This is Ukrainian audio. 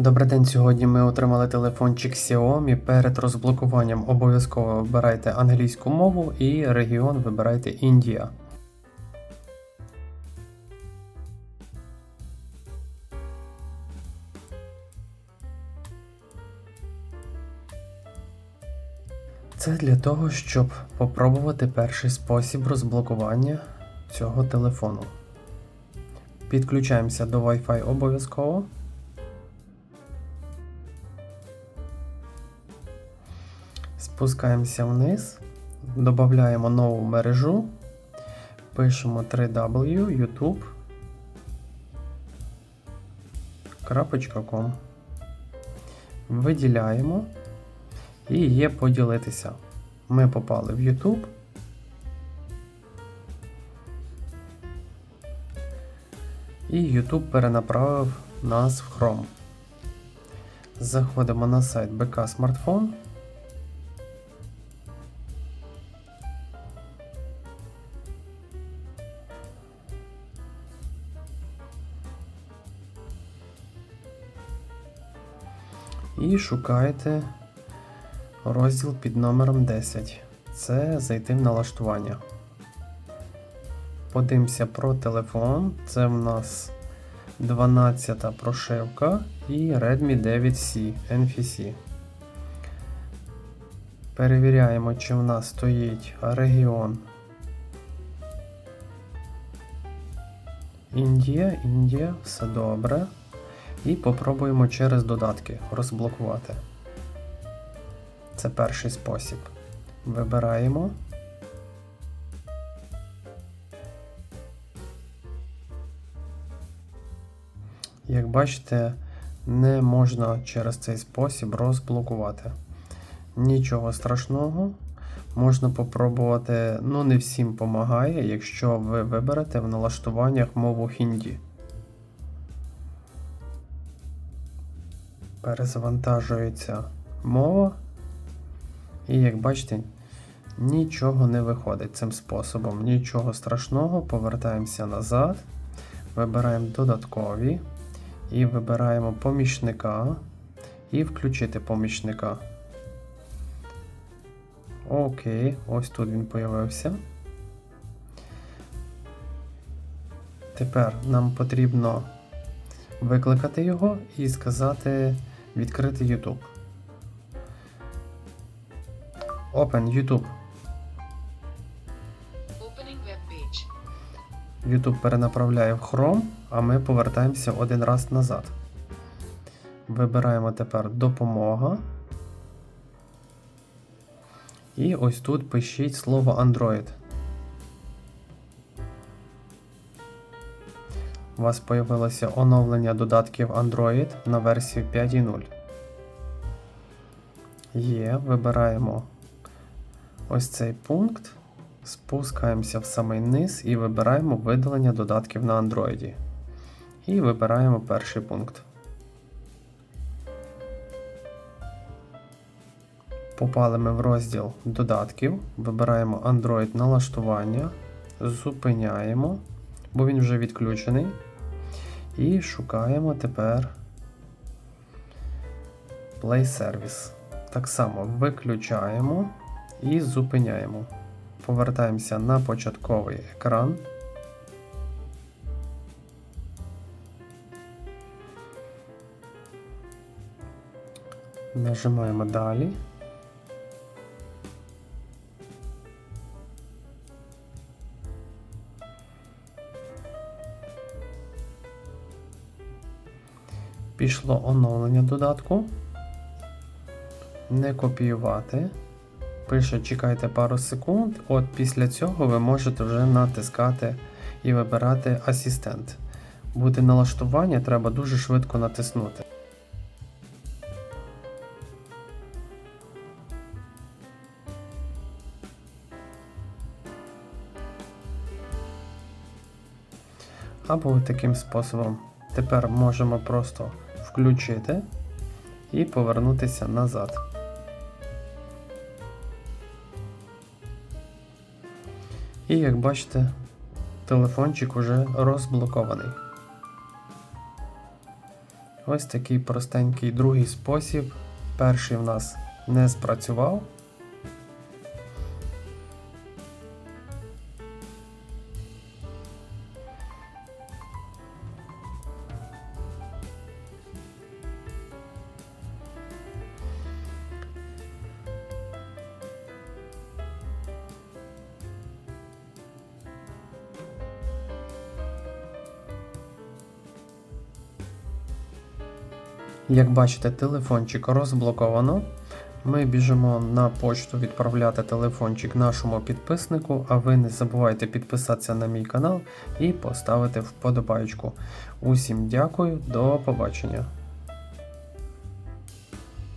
Добрий день. Сьогодні ми отримали телефончик Xiaomi. Перед розблокуванням обов'язково вибирайте англійську мову і регіон вибирайте Індія. Це для того, щоб попробувати перший спосіб розблокування цього телефону. Підключаємося до Wi-Fi обов'язково. Спускаємося вниз, додаємо нову мережу, пишемо 3w youtube.com. Виділяємо і є поділитися. Ми попали в YouTube. І YouTube перенаправив нас в Chrome. Заходимо на сайт БК Смартфон. І шукаєте розділ під номером 10. Це зайти в налаштування. Подивимося про телефон. Це в нас 12 прошивка і Redmi 9C NFC. Перевіряємо, чи в нас стоїть регіон. Індія, Індія, все добре. І попробуємо через додатки розблокувати. Це перший спосіб. Вибираємо. Як бачите, не можна через цей спосіб розблокувати. Нічого страшного. Можна попробувати, ну не всім допомагає, якщо ви виберете в налаштуваннях мову хінді. Перезавантажується мова. І як бачите, нічого не виходить цим способом. Нічого страшного. Повертаємося назад. Вибираємо додаткові. І вибираємо помічника. І включити помічника. Окей, ось тут він появився. Тепер нам потрібно викликати його і сказати відкрити YouTube. Open YouTube. YouTube перенаправляє в Chrome, а ми повертаємося один раз назад. Вибираємо тепер допомога. І ось тут пишіть слово Android. У вас появилося оновлення додатків Android на версію 5.0. Є, вибираємо ось цей пункт. Спускаємося в самий низ і вибираємо видалення додатків на Android. І вибираємо перший пункт. Попали ми в розділ додатків, вибираємо Android налаштування, зупиняємо, бо він вже відключений. І шукаємо тепер Play Service. Так само виключаємо і зупиняємо. Повертаємося на початковий екран. Нажимаємо далі. Пішло оновлення додатку. Не копіювати. Пише, чекайте пару секунд. От після цього ви можете вже натискати і вибирати асистент. Буде налаштування, треба дуже швидко натиснути. Або таким способом. Тепер можемо просто включити і повернутися назад. І як бачите, телефончик уже розблокований. Ось такий простенький другий спосіб. Перший в нас не спрацював. Як бачите, телефончик розблоковано. Ми біжимо на почту відправляти телефончик нашому підписнику, а ви не забувайте підписатися на мій канал і поставити вподобайку. Усім дякую, до побачення.